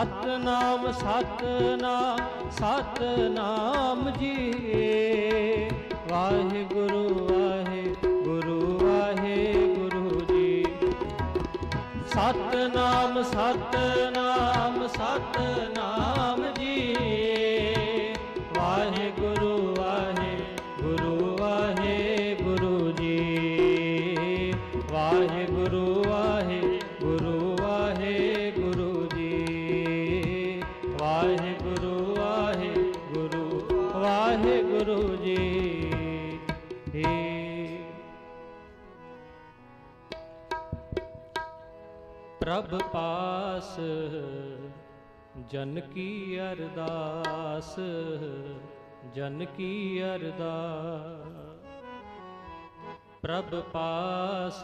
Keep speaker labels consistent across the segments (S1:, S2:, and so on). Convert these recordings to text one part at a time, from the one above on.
S1: ਸਤਨਾਮ ਸਤਨਾਮ ਸਤਨਾਮ ਜੀ ਵਾਹਿਗੁਰੂ ਵਾਹਿਗੁਰੂ ਵਾਹਿਗੁਰੂ ਜੀ। ਸਤਨਾਮ ਸਤਨਾਮ ਸਤਨਾਮ ਵਾਹਿਗੁਰੂ ਜੀ ਪ੍ਰਭ ਪਾਸ ਜਨ ਕੀ ਅਰਦਾਸ, ਜਨ ਕੀ ਅਰਦਾਸ। ਪ੍ਰਭ ਪਾਸ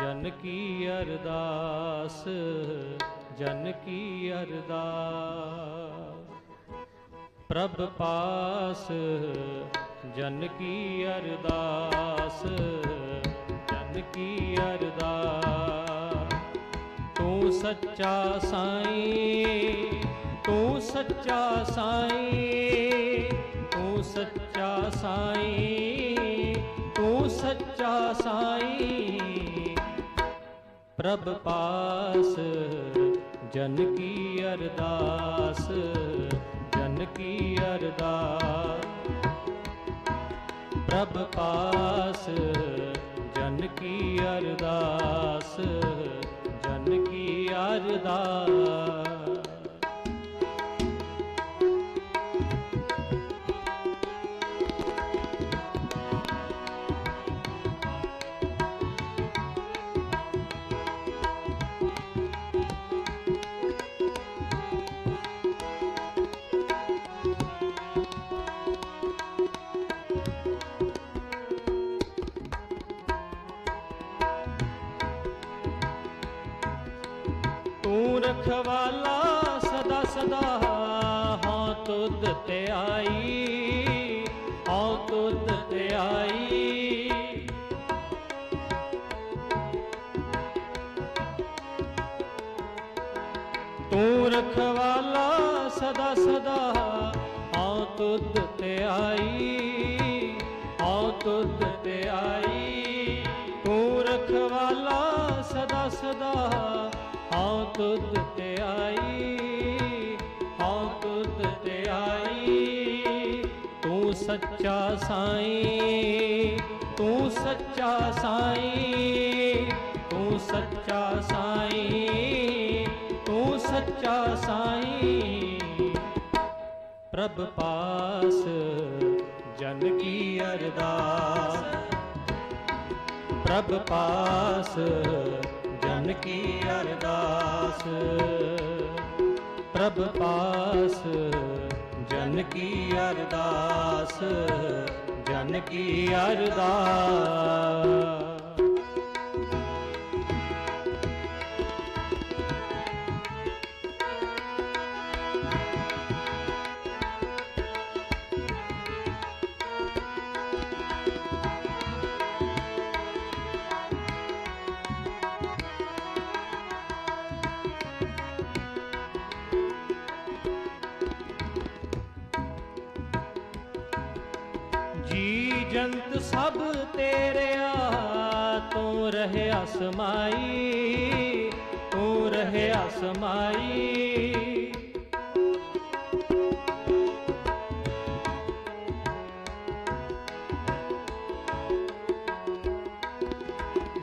S1: ਜਨ ਕੀ ਅਰਦਾਸ, ਜਨ ਕੀ ਅਰਦਾਸ। ਪ੍ਰਭ ਪਾਸ, ਜਨ ਕੀ ਅਰਦਾਸ, ਜਨ ਕੀ ਅਰਦਾਸ। ਤੂੰ ਸੱਚਾ ਸਾਈਂ, ਤੂੰ ਸੱਚਾ ਸਾਈਂ, ਤੂੰ ਸੱਚਾ ਸਾਈਂ, ਤੂੰ ਸੱਚਾ ਸਾਈਂ। ਪ੍ਰਭ ਪਾਸ, ਜਨ ਕੀ ਅਰਦਾਸ ਕੀ ਅਰਦਾਸ। ਪ੍ਰਭ ਪਾਸ ਜਨ ਕੀ ਅਰਦਾਸ? ਜਨ ਕੀ ਅਰਦਾਸ? ਰਖਵਾਲਾ ਸਦਾ ਸਦਾ ਹਾਂ ਤੁਧ ਤੇ ਆਈ ਹਾਂ ਤੁਧ ਤੇ ਆਈ। ਤੂੰ ਰਖਵਾਲਾ ਸਦਾ ਸਦਾ ਹਾਂ ਤੁਧ ਤੇ ਆਈ ਹਾਂ ਤੁਧ ਤੇ ਆਈ। ਤੂੰ ਰਖਵਾਲਾ ਸਦਾ ਸਦਾ ਹਾਂ ਤੁਧ ਤੇ ਆਈ ਤੁਧ ਤੇ ਆਈ। ਤੂੰ ਸੱਚਾ ਸਾਈਂ, ਤੂੰ ਸੱਚਾ ਸਾਈਂ, ਤੂੰ ਸੱਚਾ ਸਾਈਂ, ਤੂੰ ਸੱਚਾ ਸਾਈਂ। ਪ੍ਰਭ ਪਾਸ, ਜਨ ਕੀ ਅਰਦਾਸ। ਪ੍ਰਭ ਪਾਸ ਜਨ ਕੀ ਅਰਦਾਸ। ਪ੍ਰਭ ਪਾਸ ਜਨ ਕੀ ਅਰਦਾਸ ਜਨ ਕੀ ਅਰਦਾਸ। ਜੀ ਜੰਤ ਸਭ ਤੇਰਿਆ ਤੂੰ ਰਹਿਆ ਸਮਾਈ ਤੂੰ ਰਹਿਆ ਸਮਾਈ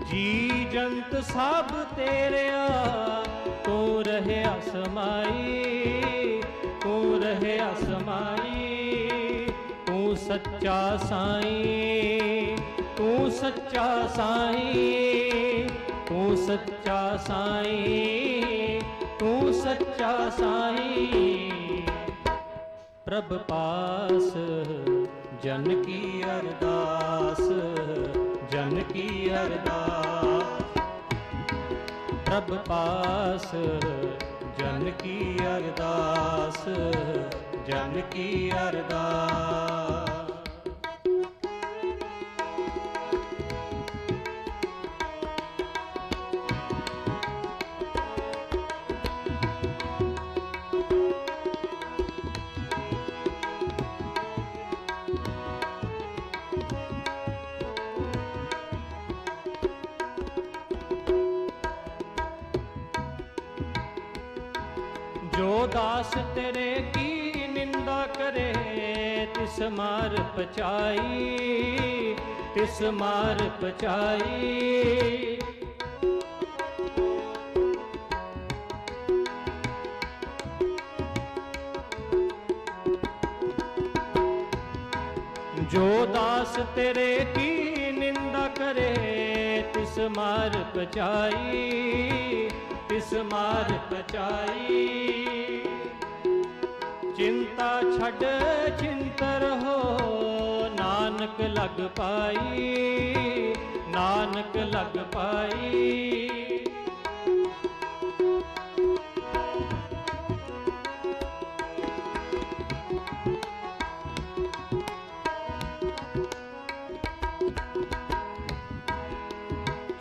S1: ਜੀ ਜੰਤ ਸਭ ਤੇਰਿਆ ਸੱਚਾ ਸਾਈਂ, ਤੂੰ ਸੱਚਾ ਸਾਈਂ, ਤੂੰ ਸੱਚਾ ਸਾਈਂ, ਤੂੰ ਸੱਚਾ ਸਾਈਂ। ਪ੍ਰਭ ਪਾਸ, ਜਨ ਕੀ ਅਰਦਾਸ, ਜਨ ਕੀ ਅਰਦਾਸ। ਪ੍ਰਭ ਪਾਸ, ਜਨ ਕੀ ਅਰਦਾਸ, ਜਨ ਕੀ ਅਰਦਾਸ। ਦਾਸ ਤੇਰੇ ਕੀ ਨਿੰਦਾ ਕਰੇ ਤਿਸ ਮਾਰ ਪਚਾਈ ਤਿਸ ਮਾਰ ਪਚਾਈ ਜੋ ਦਾਸ ਤੇਰੇ ਕੀ ਨਿੰਦਾ ਕਰੇ ਤਿਸ ਮਾਰ ਪਚਾਈ ਤਿਸ ਮਾਰ ਬਚਾਈ ਚਿੰਤਾ ਛੱਡ ਚਿੰਤਰ ਹੋ ਨਾਨਕ ਲਗ ਪਾਈ ਨਾਨਕ ਲਗ ਪਾਈ।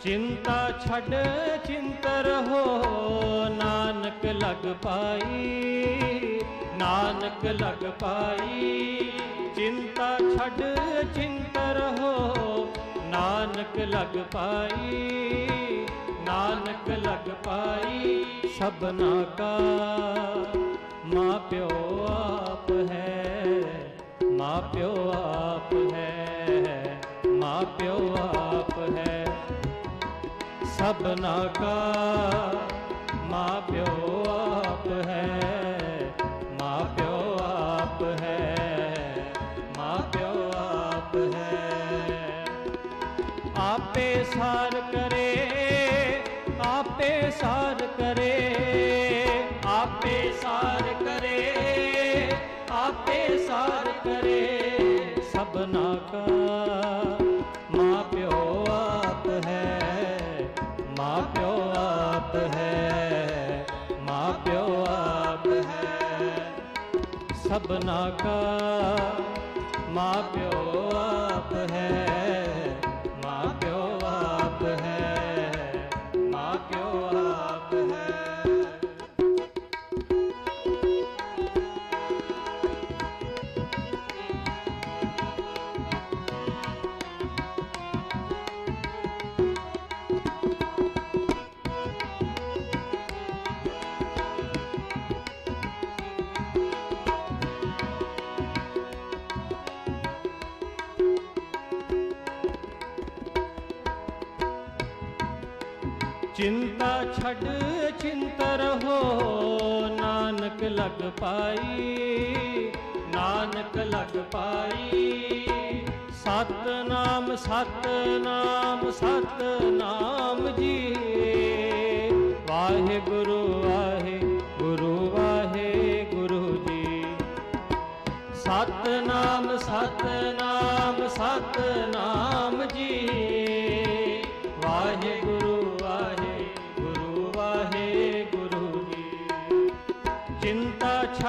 S1: ਚਿੰਤਾ ਛੱਡ ਚਿੰਤ ਹੋ, ਨਾਨਕ ਲਗ ਪਾਈ, ਨਾਨਕ ਲਗ ਪਾਈ। ਚਿੰਤਾ ਛੱਡ ਚਿੰਤ ਹੋ, ਨਾਨਕ ਲਗ ਪਾਈ, ਨਾਨਕ ਲਗ ਪਾਈ। ਸਭਨਾ ਕਾ ਮਾਂ ਪਿਓ ਆਪ ਹੈ, ਮਾਂ ਪਿਓ ਆਪ ਹੈ, ਮਾਂ ਪਿਓ ਆਪ ਸਭਨਾ ਕਾ ਮਾਂ ਪਿਓ ਆਪ ਹੈ, ਮਾਂ ਪਿਓ ਆਪ ਹੈ, ਮਾਂ ਪਿਓ ਆਪ ਹੈ। ਆਪੇ ਸਾਰ ਕਰੇ, ਆਪੇ ਸਾਰ ਕਰੇ, ਆਪੇ ਸਾਰ ਕਰੇ, ਆਪੇ ਸਾਰ ਕਰੇ ਸਭਨਾ ਕਾ ਸਭਨਾ ਕਾ ਮਾਂ ਪਿਓ ਆਪ ਹੈ। ਚਿੰਤਾ ਛੱਡ ਚਿੰਤ ਰਹੋ ਨਾਨਕ ਲਗ ਪਾਈ, ਨਾਨਕ ਲਗ ਪਾਈ। ਸਤਨਾਮ ਸਤਨਾਮ ਸਤਨਾਮ ਜੀ ਵਾਹਿਗੁਰੂ ਵਾਹਿਗੁਰੂ ਵਾਹਿਗੁਰੂ ਜੀ। ਸਤਨਾਮ ਸਤਨਾਮ ਸਤਨਾਮ ਜੀ ਵਾਹਿਗੁਰੂ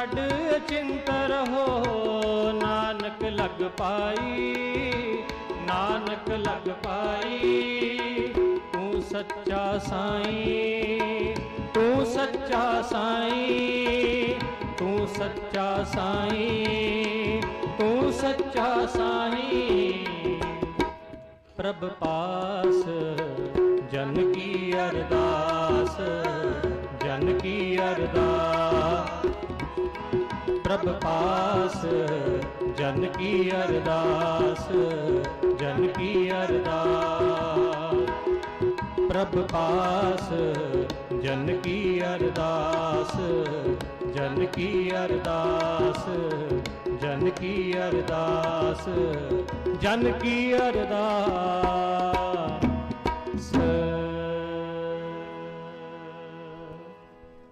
S1: ਛੱਡ ਚਿੰਤ ਰਹੋ ਨਾਨਕ ਲਗ ਪਾਈ, ਨਾਨਕ ਲਗ ਪਾਈ। ਤੂੰ ਸੱਚਾ ਸਾਈਂ, ਤੂੰ ਸੱਚਾ ਸਾਈਂ, ਤੂੰ ਸੱਚਾ ਸਾਈਂ, ਤੂੰ ਸੱਚਾ ਸਾਈਂ। ਪ੍ਰਭ ਪਾਸ, ਜਨ ਕੀ ਅਰਦਾਸ, ਜਨ ਕੀ ਅਰਦਾਸ। ਪ੍ਰਭ ਪਾਸ, ਜਨ ਕੀ ਅਰਦਾਸ, ਜਨ ਕੀ ਅਰਦਾਸ। ਪ੍ਰਭ ਪਾਸ, ਜਨ ਕੀ ਅਰਦਾਸ, ਜਨ ਕੀ ਅਰਦਾਸ, ਜਨ ਕੀ ਅਰਦਾਸ, ਜਨ ਕੀ ਅਰਦਾਸ।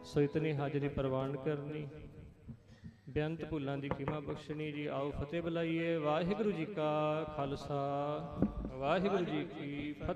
S1: ਸੋ ਇਤਨੀ ਹਾਜ਼ਰੀ ਪ੍ਰਵਾਨ ਕਰਨੀ। ਬੇਅੰਤ ਭੁੱਲਾਂ ਦੀ ਖਿਮਾ ਬਖਸ਼ਣੀ ਜੀ, ਆਓ ਫਤਿਹ ਬੁਲਾਈਏ। ਵਾਹਿਗੁਰੂ ਜੀ ਕਾ ਖਾਲਸਾ। ਵਾਹਿਗੁਰੂ ਜੀ ਕੀ ਫਤਿਹ।